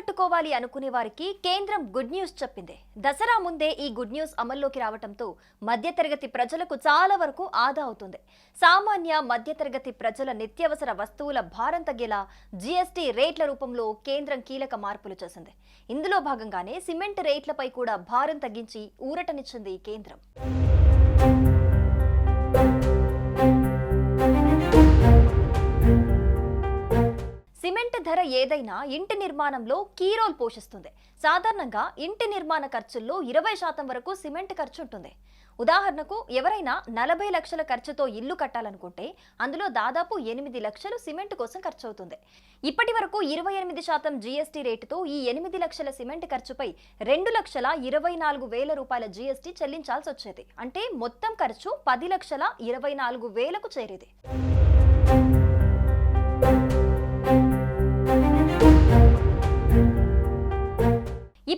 ఇల్లు కట్టుకోవాలి అనుకునే వారికి కేంద్రం గుడ్ న్యూస్ చెప్పింది. దసరా ముందే ఈ గుడ్ న్యూస్ అమల్లోకి రావడంతో మధ్యతరగతి ప్రజలకు చాలా వరకు ఆదా అవుతుంది. సామాన్య మధ్యతరగతి ప్రజల నిత్యావసర వస్తువుల భారం తగ్గేలా జీఎస్టీ రేట్ల రూపంలో కేంద్రం కీలక మార్పులు చేసింది. ఇందులో భాగంగానే సిమెంట్ రేట్లపై కూడా భారం తగ్గించి ఊరటనిచ్చింది కేంద్రం. ధర ఏదైనా ఇంటి నిర్మాణంలో కీ రోల్ పోషిస్తుంది. సాధారణంగా ఇంటి నిర్మాణ ఖర్చుల్లో ఇరవై శాతం వరకు సిమెంట్ ఖర్చు ఉంటుంది ఉదాహరణకు ఎవరైనా నలభై లక్షల ఖర్చుతో ఇల్లు కట్టాలనుకుంటే అందులో దాదాపు ఎనిమిది లక్షలు సిమెంట్ కోసం ఖర్చు అవుతుంది ఇప్పటి వరకు ఇరవై ఎనిమిది శాతం జీఎస్టీ రేటుతో ఈ ఎనిమిది లక్షల సిమెంట్ ఖర్చుపై రెండు లక్షల ఇరవై నాలుగు వేల రూపాయల జీఎస్టీ చెల్లించాల్సి వచ్చేది అంటే మొత్తం ఖర్చు పది లక్షల ఇరవై నాలుగు వేలకు చేరేది.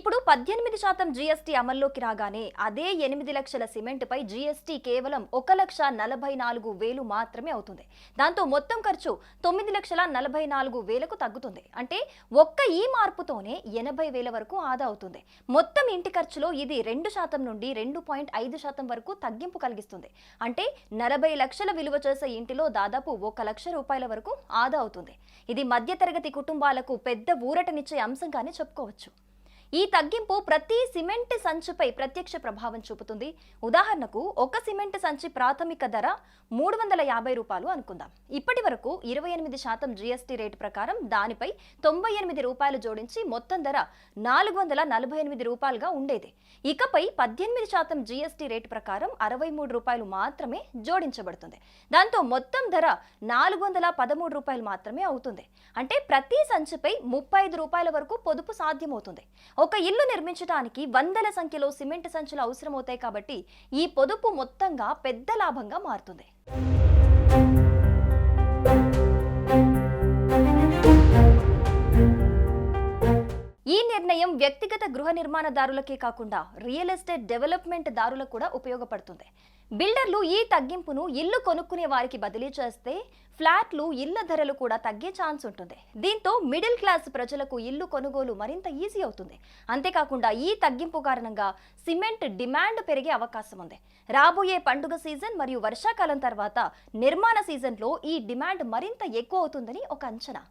ఇప్పుడు పద్దెనిమిది శాతం జీఎస్టీ అమల్లోకి రాగానే అదే ఎనిమిది లక్షల సిమెంట్పై జీఎస్టీ కేవలం ఒక లక్ష నలభై నాలుగు వేలు మాత్రమే అవుతుంది. దాంతో మొత్తం ఖర్చు తొమ్మిది లక్షల నలభై నాలుగు వేలకు తగ్గుతుంది. అంటే ఒక్క ఈ మార్పుతోనే ఎనభై వేల వరకు ఆదా అవుతుంది. మొత్తం ఇంటి ఖర్చులో ఇది రెండు శాతం నుండి రెండు పాయింట్ ఐదు శాతం వరకు తగ్గింపు కలిగిస్తుంది. అంటే నలభై లక్షల విలువ చేసే ఇంటిలో దాదాపు ఒక లక్ష రూపాయల వరకు ఆదా అవుతుంది. ఇది మధ్యతరగతి కుటుంబాలకు పెద్ద ఊరటనిచ్చే అంశంగానే చెప్పుకోవచ్చు. ఈ తగ్గింపు ప్రతి సిమెంట్ సంచిపై ప్రత్యక్ష ప్రభావం చూపుతుంది. ఉదాహరణకు ఒక సిమెంట్ సంచి ప్రాథమిక ధర మూడు వందల యాభై రూపాయలు అనుకుందాం. ఇప్పటి వరకు ఇరవై ఎనిమిది శాతం జీఎస్టీ రేటు ప్రకారం దానిపై తొంభై ఎనిమిది రూపాయలు జోడించి మొత్తం ధర నాలుగు వందల నలభై ఎనిమిది రూపాయలుగా ఉండేది. ఇకపై పద్దెనిమిది శాతం జీఎస్టీ రేటు ప్రకారం అరవై మూడు రూపాయలు మాత్రమే జోడించబడుతుంది. దాంతో మొత్తం ధర నాలుగు వందల పదమూడు రూపాయలు మాత్రమే అవుతుంది. అంటే ప్రతి సంచిపై ముప్పై ఐదు రూపాయల వరకు పొదుపు సాధ్యమవుతుంది. ఒక ఇల్లు నిర్మించడానికి వందల సంఖ్యలో సిమెంట్ సంచులు అవసరమవుతాయి కాబట్టి ఈ పొదుపు మొత్తంగా పెద్ద లాభంగా మారుతుంది. ఈ నిర్ణయం వ్యక్తిగత గృహ నిర్మాణదారులకే కాకుండా రియల్ ఎస్టేట్ డెవలప్మెంట్ దారులకు కూడా ఉపయోగపడుతుంది. బిల్డర్లు ఈ తగ్గింపును ఇల్లు కొనుక్కునే వారికి బదిలీ చేస్తే ఫ్లాట్లు ఇళ్ళ ధరలు కూడా తగ్గే ఛాన్స్ ఉంటుంది. దీంతో మిడిల్ క్లాస్ ప్రజలకు ఇల్లు కొనుగోలు మరింత ఈజీ అవుతుంది. అంతేకాకుండా ఈ తగ్గింపు కారణంగా సిమెంట్ డిమాండ్ పెరిగే అవకాశం ఉంది. రాబోయే పండుగ సీజన్ మరియు వర్షాకాలం తర్వాత నిర్మాణ సీజన్లో ఈ డిమాండ్ మరింత ఎక్కువ అవుతుందని ఒక అంచనా.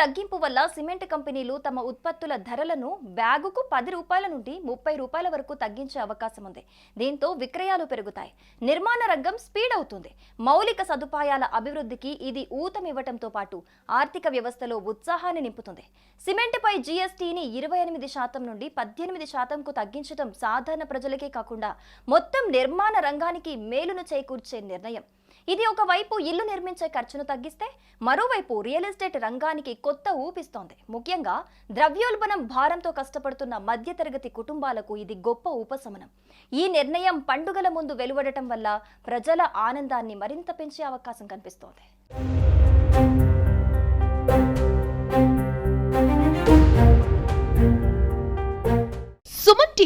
తగ్గింపు వల్ల సిమెంట్ కంపెనీలు తమ ఉత్పత్తుల ధరలను బ్యాగుకు పది రూపాయల నుండి ముప్పై రూపాయల వరకు తగ్గించే అవకాశం ఉంది. దీంతో విక్రయాలు పెరుగుతాయి. నిర్మాణ రంగం స్పీడ్ అవుతుంది. మౌలిక సదుపాయాల అభివృద్ధికి ఇది ఊతమివ్వటంతో పాటు ఆర్థిక వ్యవస్థలో ఉత్సాహాన్ని నింపుతుంది. సిమెంట్పై జీఎస్టీని ఇరవై ఎనిమిది శాతం నుండి పద్దెనిమిది శాతంకు తగ్గించడం సాధారణ ప్రజలకే కాకుండా మొత్తం నిర్మాణ రంగానికి మేలును చేకూర్చే నిర్ణయం ఇది ఒకవైపు ఇల్లు నిర్మించే ఖర్చును తగ్గిస్తే మరోవైపు రియల్ ఎస్టేట్ రంగానికి కొత్త ఊపిస్తోంది. ముఖ్యంగా ద్రవ్యోల్బణం భారంతో కష్టపడుతున్న మధ్యతరగతి కుటుంబాలకు ఇది గొప్ప ఉపశమనం. ఈ నిర్ణయం పండుగల ముందు వెలువడటం వల్ల ప్రజల ఆనందాన్ని మరింత పెంచే అవకాశం కనిపిస్తోంది.